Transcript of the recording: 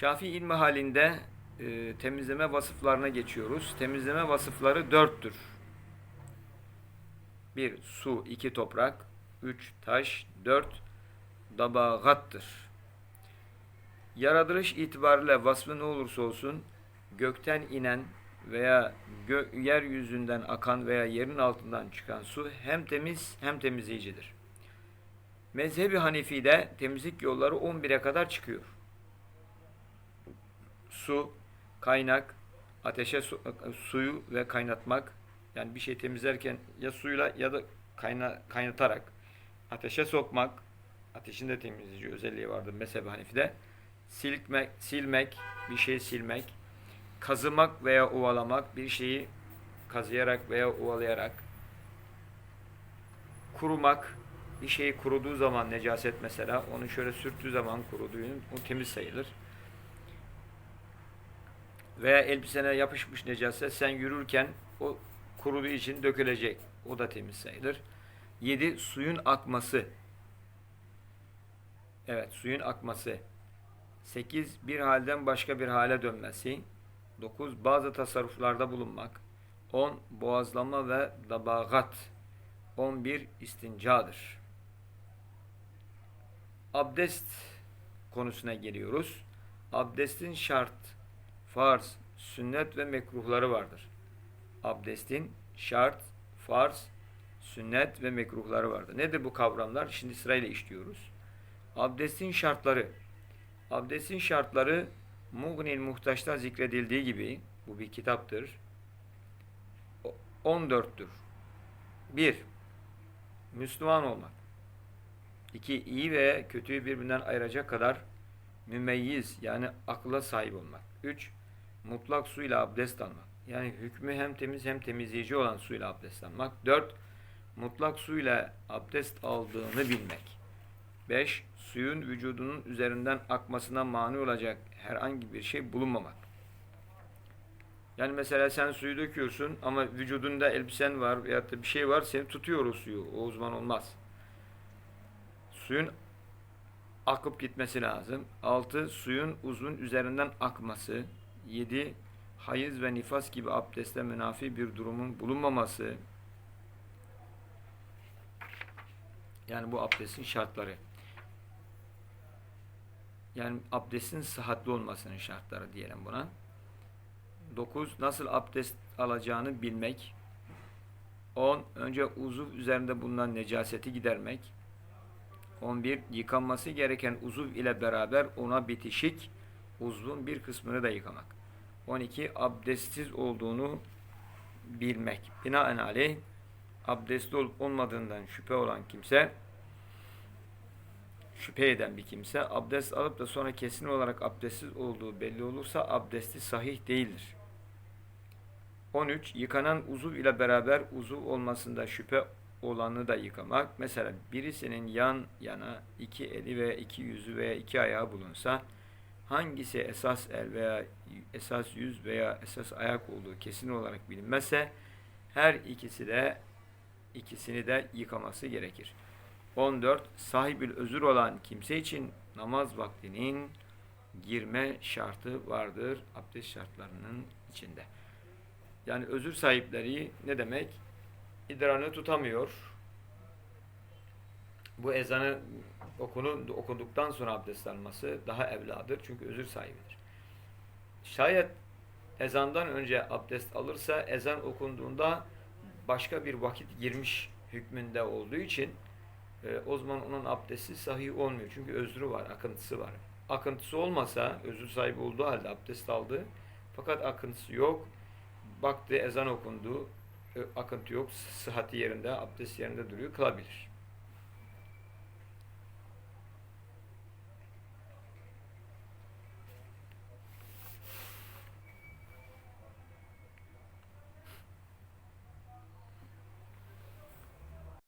Şafii ilmi halinde e, temizleme vasıflarına geçiyoruz. Temizleme vasıfları dörttür. 1. Su 2. Toprak 3. Taş 4. Dabagattır. Yaratılış itibariyle vasfı ne olursa olsun gökten inen veya gö- yeryüzünden akan veya yerin altından çıkan su hem temiz hem temizleyicidir. Mezhebi Hanifi'de temizlik yolları 11'e kadar çıkıyor. Su, kaynak, ateşe su- suyu ve kaynatmak. Yani bir şey temizlerken ya suyla ya da kayna, kaynatarak ateşe sokmak. Ateşin de temizleyici özelliği vardır mezhebi Hanifi'de. Silmek, silmek, bir şey silmek. Kazımak veya ovalamak, bir şeyi kazıyarak veya ovalayarak. Kurumak, bir şey kuruduğu zaman necaset mesela, onu şöyle sürttüğü zaman kuruduğunu, o temiz sayılır. Veya elbisene yapışmış necaset, sen yürürken o kuruduğu için dökülecek, o da temiz sayılır. 7. Suyun akması. Evet, suyun akması. 8. Bir halden başka bir hale dönmesi. 9. Bazı tasarruflarda bulunmak. 10. Boğazlama ve dabagat. 11. istincadır. Abdest konusuna geliyoruz. Abdestin şart, farz, sünnet ve mekruhları vardır. Abdestin şart, farz, sünnet ve mekruhları vardır. Nedir bu kavramlar? Şimdi sırayla işliyoruz. Abdestin şartları. Abdestin şartları Mugnil Muhtaç'ta zikredildiği gibi bu bir kitaptır. O- 14'tür. 1. Müslüman olmak. 2. iyi ve kötüyü birbirinden ayıracak kadar mümeyyiz yani akla sahip olmak. 3. Mutlak suyla abdest almak. Yani hükmü hem temiz hem temizleyici olan suyla abdest almak. 4. Mutlak suyla abdest aldığını bilmek. 5. Suyun vücudunun üzerinden akmasına mani olacak herhangi bir şey bulunmamak. Yani mesela sen suyu döküyorsun ama vücudunda elbisen var veyahut da bir şey var seni tutuyor o suyu. O uzman olmaz. Suyun akıp gitmesi lazım. 6. Suyun uzun üzerinden akması. 7. Hayız ve nifas gibi abdeste münafi bir durumun bulunmaması. Yani bu abdestin şartları. Yani abdestin sıhhatli olmasının şartları diyelim buna. 9. Nasıl abdest alacağını bilmek. 10. Önce uzuv üzerinde bulunan necaseti gidermek. 11. Yıkanması gereken uzuv ile beraber ona bitişik uzvun bir kısmını da yıkamak. 12. Abdestsiz olduğunu bilmek. Binaenaleyh abdestli olup olmadığından şüphe olan kimse şüphe eden bir kimse abdest alıp da sonra kesin olarak abdestsiz olduğu belli olursa abdesti sahih değildir. 13. Yıkanan uzuv ile beraber uzuv olmasında şüphe olanı da yıkamak. Mesela birisinin yan yana iki eli veya iki yüzü veya iki ayağı bulunsa hangisi esas el veya esas yüz veya esas ayak olduğu kesin olarak bilinmezse her ikisi de ikisini de yıkaması gerekir. 14. Sahibül özür olan kimse için namaz vaktinin girme şartı vardır abdest şartlarının içinde. Yani özür sahipleri ne demek? İdrarını tutamıyor. Bu ezanı okunu, okunduktan sonra abdest alması daha evladır. Çünkü özür sahibidir. Şayet ezandan önce abdest alırsa ezan okunduğunda başka bir vakit girmiş hükmünde olduğu için e, o zaman onun abdesti sahih olmuyor. Çünkü özrü var, akıntısı var. Akıntısı olmasa, özür sahibi olduğu halde abdest aldı. Fakat akıntısı yok. Baktı ezan okundu. e, Akıntı yok. Sıhhati yerinde, abdest yerinde duruyor. Kılabilir.